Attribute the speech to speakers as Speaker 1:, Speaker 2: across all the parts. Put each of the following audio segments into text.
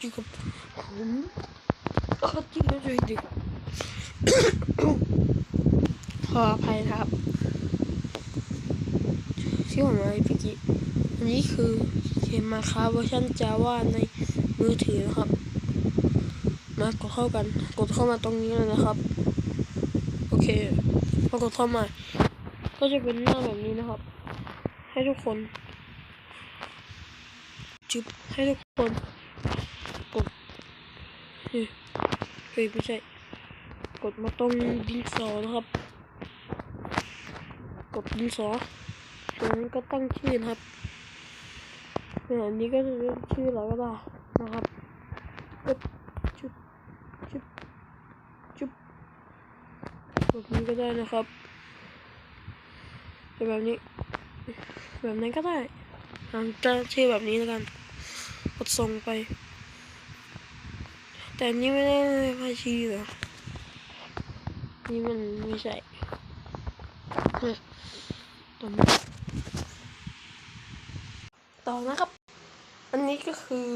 Speaker 1: อยู่กับผมก็ที่ไม่ช่วยดึกขออภัยครับที่ผมมาพี่กิอันนี้คือเกมมาคาเวอร์ชันจาว่าในมือถือนะครับ มากดเข้ากัน กดเข้ามาตรงนี้เลยนะครับ โอเคพอกดเข้ามา ก็จะเป็นหน้าแบบนี้นะครับ ให้ทุกคนจุบให้ทุกคน เฮ้ยไม่ใช่ กดมาตรงดินสอนะครับ กดดินสอตรงนี้ก็ตั้งชื่อนะครับเนี่ยอันนี้ก็จะชื่ออะไรก็ได้นะครับจุบจุบจุบจุบแบบนี้ก็ได้นะครับเป็นแบบนี้ แบบนั้นก็ได้อ่าจะชื่อแบบนี้แล้วกันกดส่งไป แต่นนี้ไม่ได้พาชีเหรอนี่มันไม่ใช่ต่อมาต่อนะครับ อันนี้ก็คือ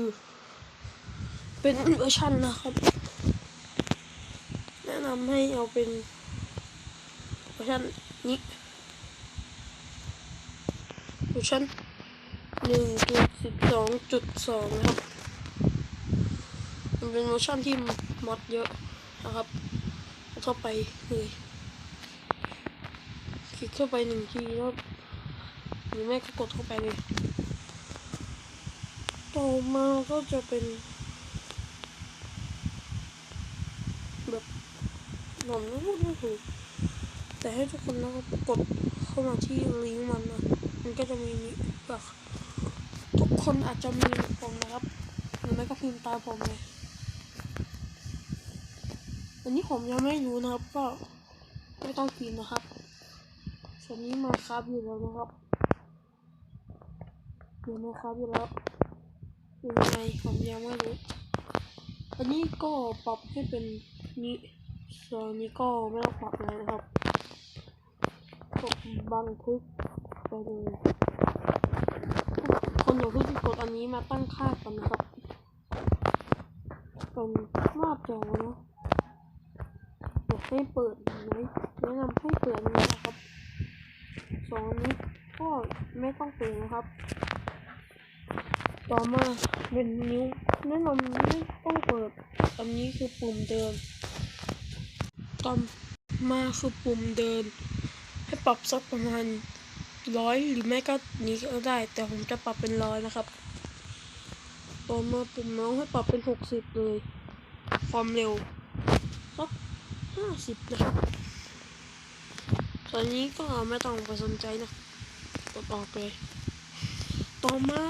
Speaker 1: เป็นเวอร์ชันนะครับ แนะนำให้เอาเป็นเวอร์ชันนี้เวอร์ชันหนึ่งจุดสิบสองจุดสองนะครับ มันเป็นเวอร์ชันที่มอดเยอะนะครับกดเข้าไปเลยคลิกเข้าไปหนึ่งทีแล้วหรือไม่ก็กดเข้าไปเลย ต่อมาก็จะเป็นแบบผมไม่พูดไม่ถูกแต่ให้ทุกคนนะครับกดเข้ามาที่ลิงก์มันนะมันก็จะมีนี้แบบทุกคนอาจจะมีผมนะครับหรือไม่ก็พิมพ์ตามผมเลย อันนี้ผมยังไม่รู้นะครับ ก็ไม่ต้องกินนะครับส่วนนี้มาครับอยู่แล้วนะครับเดี๋ยวมาครับอยู่แล้วยังไงผมยังไม่รู้อันนี้ก็ปรับให้เป็นนี้ส่วนนี้ก็ไม่ต้องปรับเลยนะครับกดบันทึกไปเลยคนอย่าเพิ่งกดอันนี้มาตั้งค่ากันนะครับเป็นหน้าจอเนาะ ให้เปิดไหมแนะนำให้เปิดนี้นะครับสองนี้ก็ไม่ต้องเปิดนะครับ ต่อมาเป็นนิ้วแนะนำไม่ต้องเปิด อันนี้คือปุ่มเดิน ต่อมาคือปุ่มเดิน ให้ปรับสักประมาณร้อยหรือไม่ก็นี้ก็ได้ แต่ผมจะปรับเป็นร้อยนะครับ ต่อมาปุ่มเมาส์ให้ปรับเป็นหกสิบเลย ความเร็วาสิบนะครับตอนนี้ก็ไม่ต้องไปสนใจนะกดออกเลยต่อมา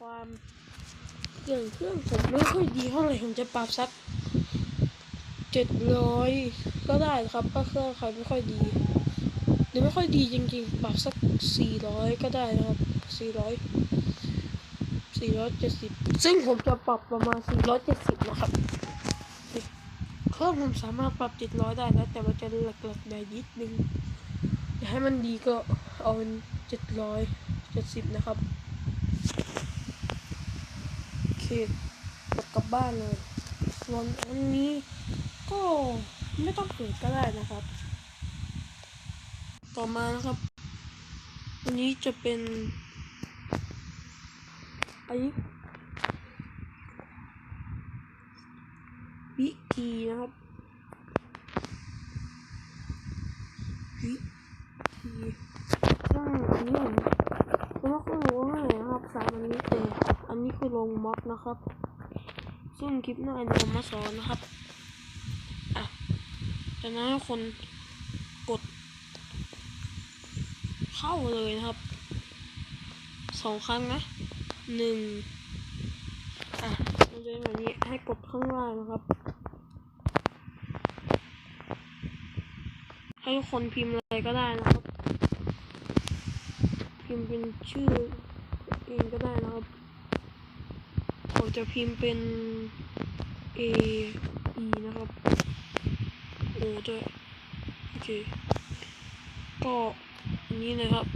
Speaker 1: ความเครื่องเครื่องผมไม่ค่อยดีเท่าไหร่ผมจะปรับสักเจ็ดร้อยก็ได้ครับถ้าเครื่องใครไม่ค่อยดีหรือไม่ค่อยดีจริงๆ ปรับสักสี่ร้อยก็ได้นะครับสี่ร้อยสี่ร้อยเจ็ดสิบซึ่งผมจะปรับประมาณสี่ร้อยเจ็ดสิบนะครับ เครื่องผมสามารถปรับเจ็ดร้อยได้นะ แต่มันจะหลักๆได้นิดนึงอยากให้มันดีก็เอาเป็นเจ็ดร้อยเจ็ดสิบนะครับโอเคกดกลับบ้านเลย ส่วนอันนี้ก็ไม่ต้องเปิดก็ได้นะครับ ต่อมานะครับ อันนี้จะเป็นอันนี้ ดีนะครับวิธีซึ่งอันนี้ผมผมไม่ค่อยรู้ว่าไหนนะครับสามอันนี้แต่อันนี้คือลงม็อดนะครับ ซึ่งคลิปหน้าเดี๋ยวผมมาสอนนะครับอะจากนั้นให้คนกด เข้าเลยนะครับสองครั้งนะหนึ่งอะมันจะเป็นแบบนี้ให้กดข้างล่างนะครับ ให้คนพิมพ์อะไรก็ได้นะครับ พิมพ์เป็นชื่อเองก็ได้นะครับผมจะพิมพ์เป็น A E นะครับ O ด้วยโอเคก็นนี้เลยครับ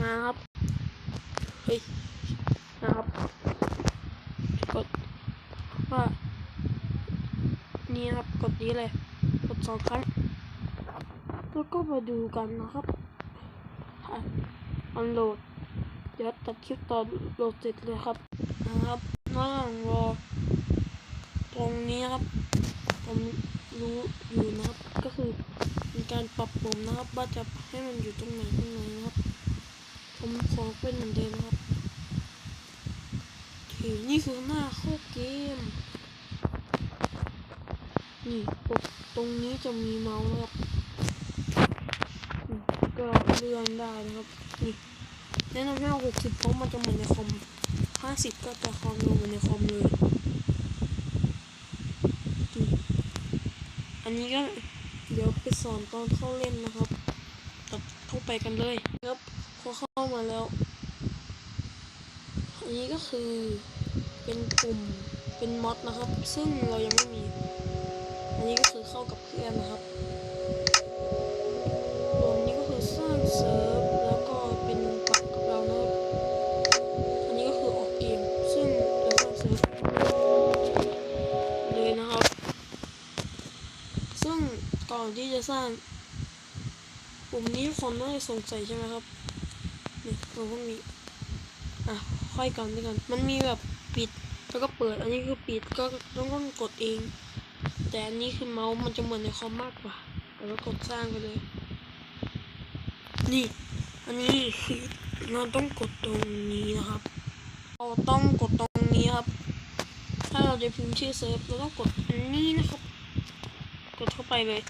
Speaker 1: มาครับ เฮ้ย นะครับ นี้ นี้เลยกดสองครั้งแล้วก็มาดูกันนะครับอันโหลดเดี๋ยวตัดคลิปตอนโหลดเสร็จเลยครับนะครับระหว่างรอตรงนี้ครับ ผมรู้อยู่นะครับ ก็คือมีการปรับปุ่มนะครับ ว่าจะให้มันอยู่ตรงไหนตรงไหนนะครับ ผมขอเป็นเหมือนเดิมนะครับโอเคนี่คือหน้าเข้าเกม นี่กดตรงนี้จะมีเมาส์นะครับก็เลื่อนได้นะครับนี่แนะนำให้เอา60เพราะมันจะเหมือนในคอม50ก็จะความเร็วเหมือนในคอมเลยอันนี้ก็เดี๋ยวไปสอนตอนเข้าเล่นนะครับตัดเข้าไปกันเลยครับพอเข้ามาแล้ว อันนี้ก็คือเป็นปุ่มเป็นมอดนะครับ ซึ่งเรายังไม่มี อันนี้ก็คือเข้ากับเพื่อนนะครับตัวนี้ก็คือสร้างเซิร์ฟแล้วก็เป็นปรับกับเรานะครับอันนี้ก็คือออกเกมซึ่งจะสร้างเซิร์ฟเลยนะครับ ซึ่งก่อนที่จะสร้างปุ่มนี้คนน่าจะสงสัยใช่ไหมครับนี่เราก็มีอะค่อยกันด้วยกัน มันมีแบบปิดแล้วก็เปิด อันนี้คือปิดก็ต้องกดเอง แต่อันนี้คือเมาส์มันจะเหมือนในคอมมากกว่าแล้วก็กดสร้างไปเลย นี่ อันนี้คือเราต้องกดตรงนี้นะครับ เราต้องกดตรงนี้ครับ ถ้าเราจะพิมพ์ชื่อเซิร์ฟเราต้องกดอันนี้นะครับ กดเข้าไปเลย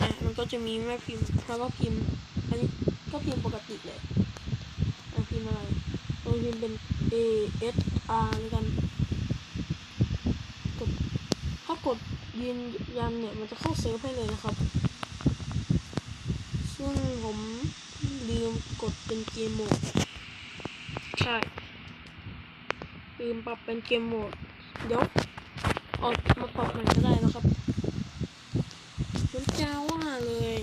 Speaker 1: อะมันก็จะมีแม่พิมพ์แล้วก็พิมพ์ อันนี้ก็พิมพ์ปกติเลยอะพิมพ์อะไรเราพิมพ์เป็น A S R แล้วกัน กดยืนยันเนี่ยมันจะเข้าเซิร์ฟให้เลยนะครับ ซึ่งผมลืมกดเป็นเกมโหมด ใช่ ลืมปรับเป็นเกมโหมด เดี๋ยวออกมาปรับใหม่ก็ได้นะครับคุณจาว่าเลย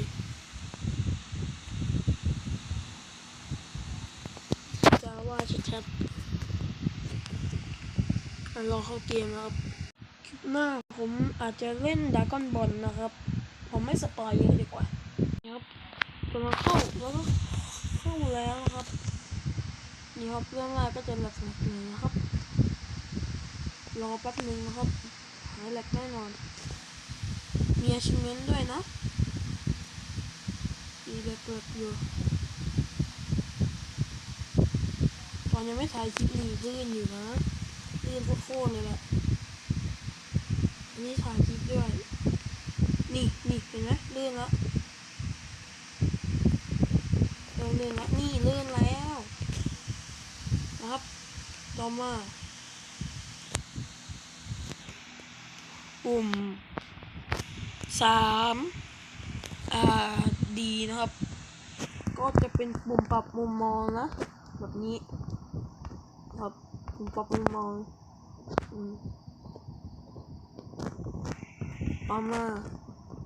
Speaker 1: จาว่าชัดๆอะลองเข้าเกมแล้วครับ หน้าผมอาจจะเล่นดากอนบอลนะครับ ผมไม่สปอยเยอะดีกว่าครับกำลังเข้าแล้วก็เข้าแล้วนะครับนี่ครับเรื่องแรกก็จะหลักหนักหนึ่งนะครับ รอแป๊บหนึ่งนะครับหายแหลกแน่นอน มี achievement ด้วยนะมีแบบเปิดอยู่ตอนยังไม่ถ่ายคลิปนี้ลื่นอยู่นะลื่นโคตรเลยแหละ นนี้ถ่ายคลิปด้วย นี่นี่เห็นไหมเลื่อนแล้วเลื่อนเลื่อนแล้วนี่เลื่อนแล้วนะครับต่อมาปุ่มสามอ่าดีนะครับ ก็จะเป็นปุ่มปรับมุมมองนะแบบนี้ครับปุ่มปรับมุมมองอืม ต่อมา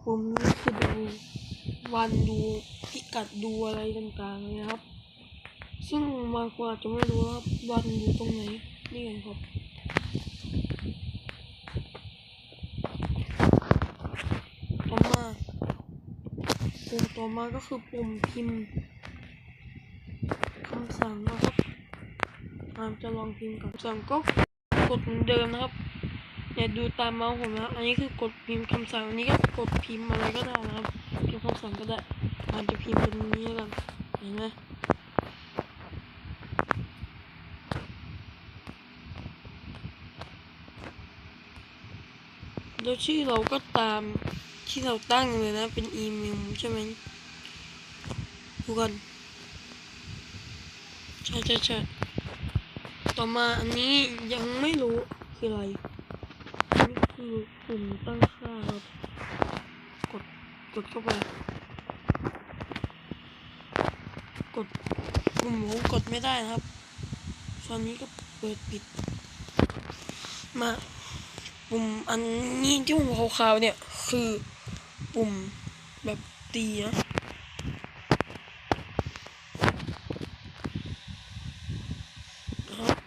Speaker 1: ปุ่มนี้คือดูวันดูพิกัดดูอะไรต่างๆนะครับ ซึ่งบางคนอาจจะไม่รู้ว่าวันอยู่ตรงไหนนี่ไงครับต่อมาปุ่มต่อมาก็คือปุ่มพิมพ์คำสั่งนะครับอาจะลองพิมพ์คำสั่งก็กดเหมือนเดิมนะครับ อย่าดูตามเมาส์ผมนะอันนี้คือกดพิมพ์คำสั่งอันนี้ก็กดพิมพ์อะไรก็ได้นะครับพิมพ์คำสั่งก็ได้อาจจะพิมพ์เป็นนี้กันเห็นไหมแล้วชื่อเราก็ตามที่เราตั้งเลยนะ เป็นอีเมลใช่ไหมดูกันใช่ใช่ใช่ต่อมาอันนี้ยังไม่รู้คืออะไร คือปุ่มตั้งค่าครับ กด กดเข้าไป กดปุ่มผมกดไม่ได้นะครับ ตอนนี้ก็เปิดปิด มาปุ่มอันนี้ที่ผมขาวๆเนี่ย คือปุ่มแบบตีนะนะครับ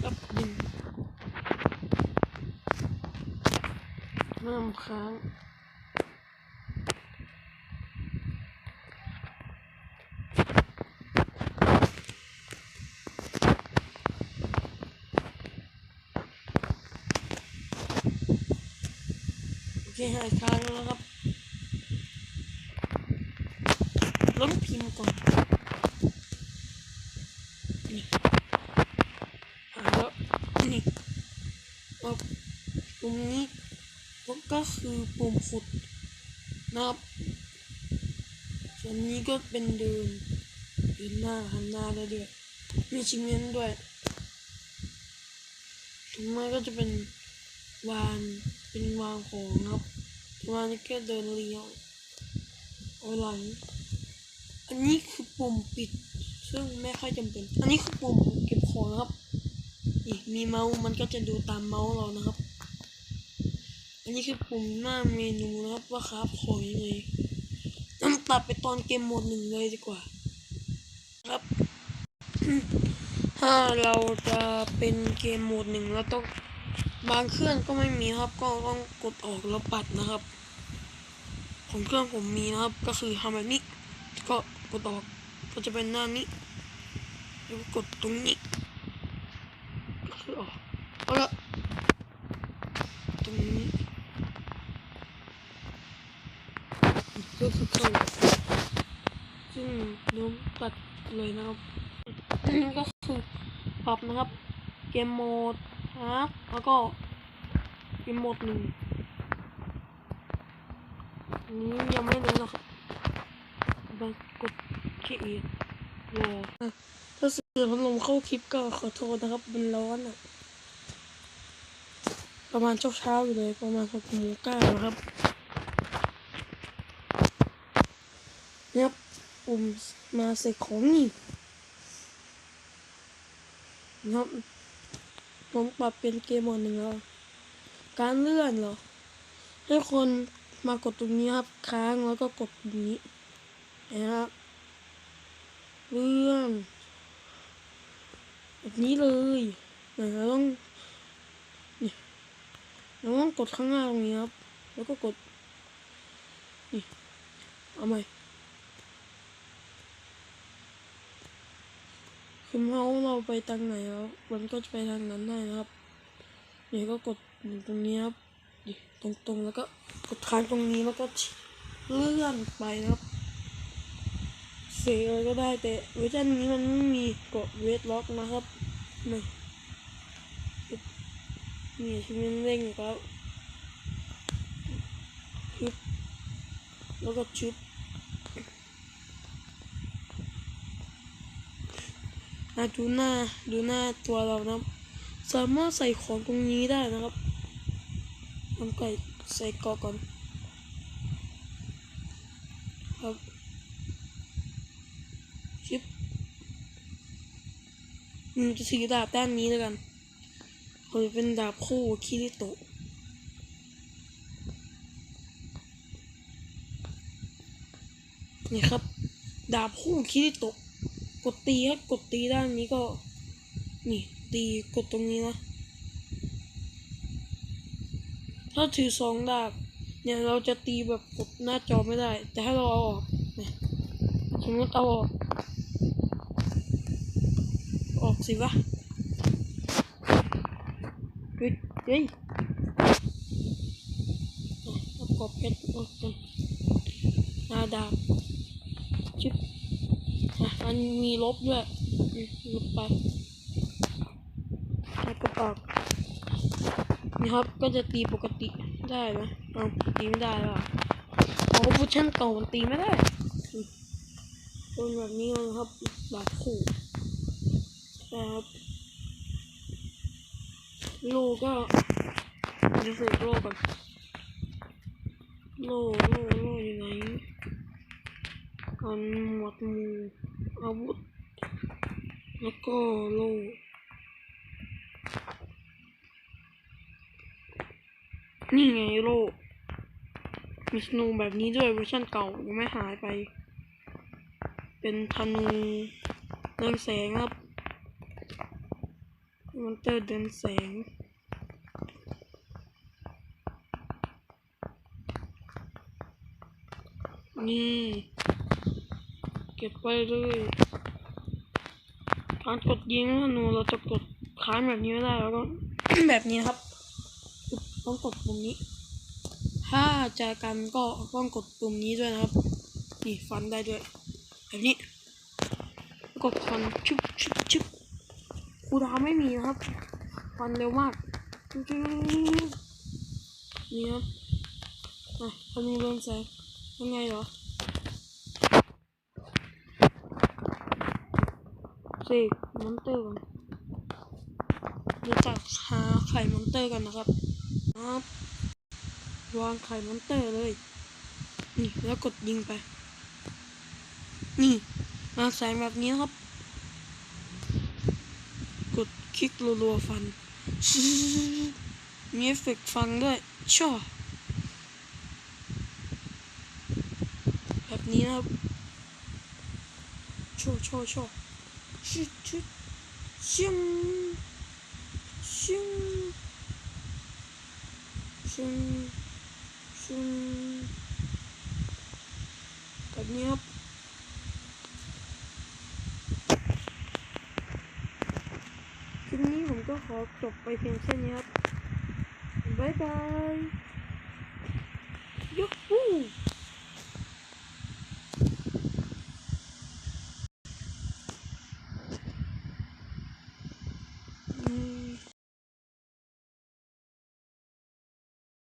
Speaker 1: แล้วดึง ครั้ง โอเคหายค้งแล้วครับลองพิมพ์ก่อนนี่อ่าแล้วนี่เอาปุ่มนี้ คือปุ่มขุดนะครับ ส่วนนี้ก็เป็นเดินเดินหน้าหันหน้าได้ด้วยมีชิมเมนด้วยตรงนี้ก็จะเป็นวานเป็นวางของครับวานแค่เดินเลี้ยวเอาหลัง อันนี้คือปุ่มปิด ซึ่งไม่ค่อยจำเป็น อันนี้คือปุ่มเก็บของนะครับนี่มีเมาส์มันก็จะดูตามเมาส์เรานะครับ อันนี้คือปุ่มหน้าเมนูนะครับว่าครับของยังไงต้องตัดไปตอนเกมโหมดหนึ่งเลยดีกว่า ครับ ถ้าเราจะเป็นเกมโหมดหนึ่งแล้วต้องบางเครื่องก็ไม่มีครับ ก็ต้องกดออกแล้วปัดนะครับ ของเครื่องผมมีนะครับ ก็คือทำแบบนี้ ก็กดออกก็จะเป็นหน้านี้แล้วก็กดตรงนี้ก็คือออกเอาละตรงนี้ ก็คือเข้าซึ่งโน้มตัดเลยนะครับ ก็คือปรับนะครับ เกมโหมดฮาร์ดแล้วก็เกมโหมดหนึ่งอันนี้ยังไม่รู้นะครับบางกดแค่เอียรอถ้าเสียงพัดลมเข้าคลิปก็ขอโทษนะครับ มันร้อนอะ ประมาณเช้าเช้าๆอยู่เลย ประมาณหกโมงเก้านะครับ เนี่ยครับ ปุ่มมาใส่ของนี่นะครับผมปรับเป็นเกมโหมดหนึ่งแล้ว การเลื่อนเหรอ ให้คนมากดตรงนี้ครับ ค้างแล้วก็กดตรงนี้นะครับเรื่องแบบนี้เลยเดี๋ยวเราต้องนี่เราต้องกดข้างหน้าตรงนี้ครับ แล้วก็กด นี่ เอาใหม่ คือเมาเราไปทางไหนแล้วมันก็จะไปทางนั้นได้นะครับนี่ก็กดตรงนี้ครับตรงๆแล้วก็กดค้างตรงนี้แล้วก็เลื่อนไปนะครับเสียอะไรก็ได้แต่เวอร์ชันนี้มันไม่มีกดเวทล็อกนะครับนี่นี่ที่มันเร่งครับชุดแล้วก็ชุด อะดูหน้าดูหน้าตัวเรานะสามารถใส่ของตรงนี้ได้นะครับทำไก่ใส่กอก่อนครับชิปอืมจะถือดาบด้านนี้แล้วกันผมจะเป็นดาบคู่คิริโตะนี่ครับ ดาบคู่คิริโตะ กดตีครับกดตีด้านนี้ก็ นี่ ตีกดตรงนี้นะ ถ้าถือสองดาบเนี่ยเราจะตีแบบกดหน้าจอไม่ได้ แต่ถ้าเราเอาออกเนี่ยสมมติเอาออก ออกสิวะเฮ้ยเฮ้ยเอากรอบเพชรออกกันหน้าดาบชิบ มันมีลบด้วยลบไปแล้วก็ออกนี่ครับ ก็จะตีปกติได้ไหมเอาตีไม่ได้หรออ๋อเวอร์ชันเก่ามันตีไม่ได้อืมเป็นแบบนี้เลยครับดาบคู่นะครับโลก็จะใส่โลก่อนโลโลโลอยู่ไหนอันหมวดมู่ อาวุธ แล้วก็โล่นี่ไงโลมีสนูแบบนี้ด้วยเวอร์ชันเก่ายังไม่หายไป เป็นธนูเรืองแสงครับมอนเตอร์เดินแสง นี่ ก็บไปเลยการกดยิงธนูเราจะกดค้างแบบนี้ไม่ได้แล้วก็แบบนี้นครับ ต้องกดปุ่มนี้ ถ้าจอกันก็ต้องกดปุ่มนี้ด้วยนะครับ นี่ฟันได้ด้วย แบบนี้กดฟันชุบชุบชุบคูดาวไม่มีนะครับ ฟันเร็วมากชุบชุบนี่ครับอะอันนี้เริ่มแสงยังไงเหรอ เสกมอนเตอร์ก่อนเดี๋ยวจับหาไข่มอนเตอร์กันนะครับครับวางไข่มอนเตอร์เลย นี่แล้วกดยิงไป นี่มาแสงแบบนี้นะครับ กดคลิกรัวๆฟัน มีเอฟเฟกต์ฟังด้วยชอแบบนี้นะครับโชว์โชว์โชว์ ชุดชุดชิงชิงชิงชิงแบบนี้ครับคลิปนี้ผมก็ขอจบไปเพียงแค่นี้ครับบ๊ายบายยูฮู